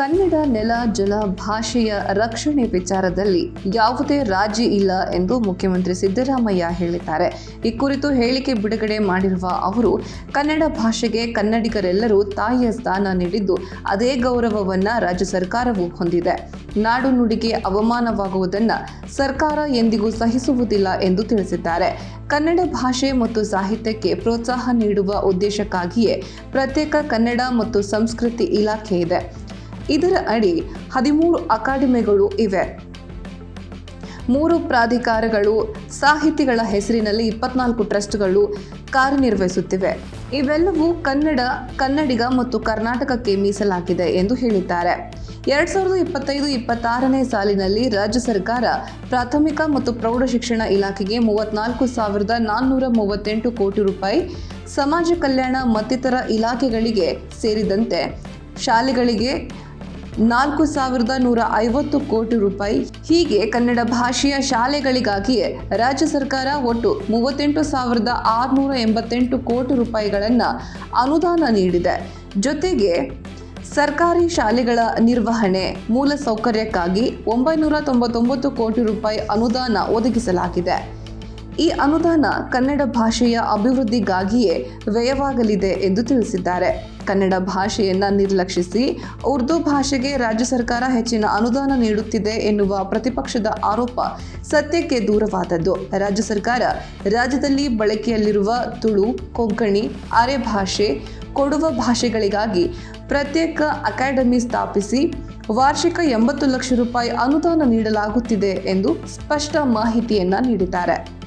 ಕನ್ನಡ ನೆಲ, ಜಲ, ಭಾಷೆಯ ರಕ್ಷಣೆ ವಿಚಾರದಲ್ಲಿ ಯಾವುದೇ ರಾಜಿ ಇಲ್ಲ ಎಂದು ಮುಖ್ಯಮಂತ್ರಿ ಸಿದ್ದರಾಮಯ್ಯ ಹೇಳಿದ್ದಾರೆ. ಈ ಕುರಿತು ಹೇಳಿಕೆ ಬಿಡುಗಡೆ ಮಾಡಿರುವ ಅವರು, ಕನ್ನಡ ಭಾಷೆಗೆ ಕನ್ನಡಿಗರೆಲ್ಲರೂ ತಾಯಿಯ ಸ್ಥಾನ ನೀಡಿದ್ದು ಅದೇ ಗೌರವವನ್ನ ರಾಜ್ಯ ಸರ್ಕಾರವು ಹೊಂದಿದೆ. ನಾಡು ನುಡಿಗೆ ಅವಮಾನವಾಗುವುದನ್ನು ಸರ್ಕಾರ ಎಂದಿಗೂ ಸಹಿಸುವುದಿಲ್ಲ ಎಂದು ತಿಳಿಸಿದ್ದಾರೆ. ಕನ್ನಡ ಭಾಷೆ ಮತ್ತು ಸಾಹಿತ್ಯಕ್ಕೆ ಪ್ರೋತ್ಸಾಹ ನೀಡುವ ಉದ್ದೇಶಕ್ಕಾಗಿಯೇ ಪ್ರತ್ಯೇಕ ಕನ್ನಡ ಮತ್ತು ಸಂಸ್ಕೃತಿ ಇಲಾಖೆ ಇದೆ. ಇದರ ಅಡಿ ಹದಿಮೂರು ಅಕಾಡೆಮಿಗಳು ಇವೆ. ಮೂರು ಪ್ರಾಧಿಕಾರಗಳು ಸಾಹಿತಿಗಳ ಹೆಸರಿನಲ್ಲಿ ಇಪ್ಪತ್ನಾಲ್ಕು ಟ್ರಸ್ಟ್ಗಳು ಕಾರ್ಯನಿರ್ವಹಿಸುತ್ತಿವೆ. ಇವೆಲ್ಲವೂ ಕನ್ನಡ, ಕನ್ನಡಿಗ ಮತ್ತು ಕರ್ನಾಟಕಕ್ಕೆ ಮೀಸಲಾಗಿದೆ ಎಂದು ಹೇಳಿದ್ದಾರೆ. ಎರಡ್ ಸಾವಿರದ ಇಪ್ಪತ್ತೈದು ಇಪ್ಪತ್ತಾರನೇ ಸಾಲಿನಲ್ಲಿ ರಾಜ್ಯ ಸರ್ಕಾರ ಪ್ರಾಥಮಿಕ ಮತ್ತು ಪ್ರೌಢಶಿಕ್ಷಣ ಇಲಾಖೆಗೆ ಮೂವತ್ನಾಲ್ಕು ಸಾವಿರದ ನಾನ್ನೂರ ಮೂವತ್ತೆಂಟು ಕೋಟಿ ರೂಪಾಯಿ, ಸಮಾಜ ಕಲ್ಯಾಣ ಮತ್ತಿತರ ಇಲಾಖೆಗಳಿಗೆ ಸೇರಿದಂತೆ ಶಾಲೆಗಳಿಗೆ ನಾಲ್ಕು ಸಾವಿರದ ನೂರ ಐವತ್ತು ಕೋಟಿ ರೂಪಾಯಿ. ಹೀಗೆ ಕನ್ನಡ ಭಾಷೆಯ ಶಾಲೆಗಳಿಗಾಗಿಯೇ ರಾಜ್ಯ ಸರ್ಕಾರ ಒಟ್ಟು ಮೂವತ್ತೆಂಟು ಸಾವಿರದ ಆರುನೂರ ಎಂಬತ್ತೆಂಟು ಕೋಟಿ ರೂಪಾಯಿಗಳನ್ನು ಅನುದಾನ ನೀಡಿದೆ. ಜೊತೆಗೆ ಸರ್ಕಾರಿ ಶಾಲೆಗಳ ನಿರ್ವಹಣೆ ಮೂಲ ಸೌಕರ್ಯಕ್ಕಾಗಿ ಒಂಬೈನೂರ ತೊಂಬತ್ತೊಂಬತ್ತು ಕೋಟಿ ರೂಪಾಯಿ ಅನುದಾನ ಒದಗಿಸಲಾಗಿದೆ. ಈ ಅನುದಾನ ಕನ್ನಡ ಭಾಷೆಯ ಅಭಿವೃದ್ಧಿಗಾಗಿಯೇ ವ್ಯಯವಾಗಲಿದೆ ಎಂದು ತಿಳಿಸಿದ್ದಾರೆ. ಕನ್ನಡ ಭಾಷೆಯನ್ನು ನಿರ್ಲಕ್ಷಿಸಿ ಉರ್ದು ಭಾಷೆಗೆ ರಾಜ್ಯ ಸರ್ಕಾರ ಹೆಚ್ಚಿನ ಅನುದಾನ ನೀಡುತ್ತಿದೆ ಎನ್ನುವ ಪ್ರತಿಪಕ್ಷದ ಆರೋಪ ಸತ್ಯಕ್ಕೆ ದೂರವಾದದ್ದು. ರಾಜ್ಯ ಸರ್ಕಾರ ರಾಜ್ಯದಲ್ಲಿ ಬಳಕೆಯಲ್ಲಿರುವ ತುಳು, ಕೊಂಕಣಿ, ಅರೆ ಭಾಷೆ, ಕೊಡುವ ಭಾಷೆಗಳಿಗಾಗಿ ಪ್ರತ್ಯೇಕ ಅಕಾಡೆಮಿ ಸ್ಥಾಪಿಸಿ ವಾರ್ಷಿಕ ಎಂಬತ್ತು ಲಕ್ಷ ರೂಪಾಯಿ ಅನುದಾನ ನೀಡಲಾಗುತ್ತಿದೆ ಎಂದು ಸ್ಪಷ್ಟ ಮಾಹಿತಿಯನ್ನ ನೀಡಿದ್ದಾರೆ.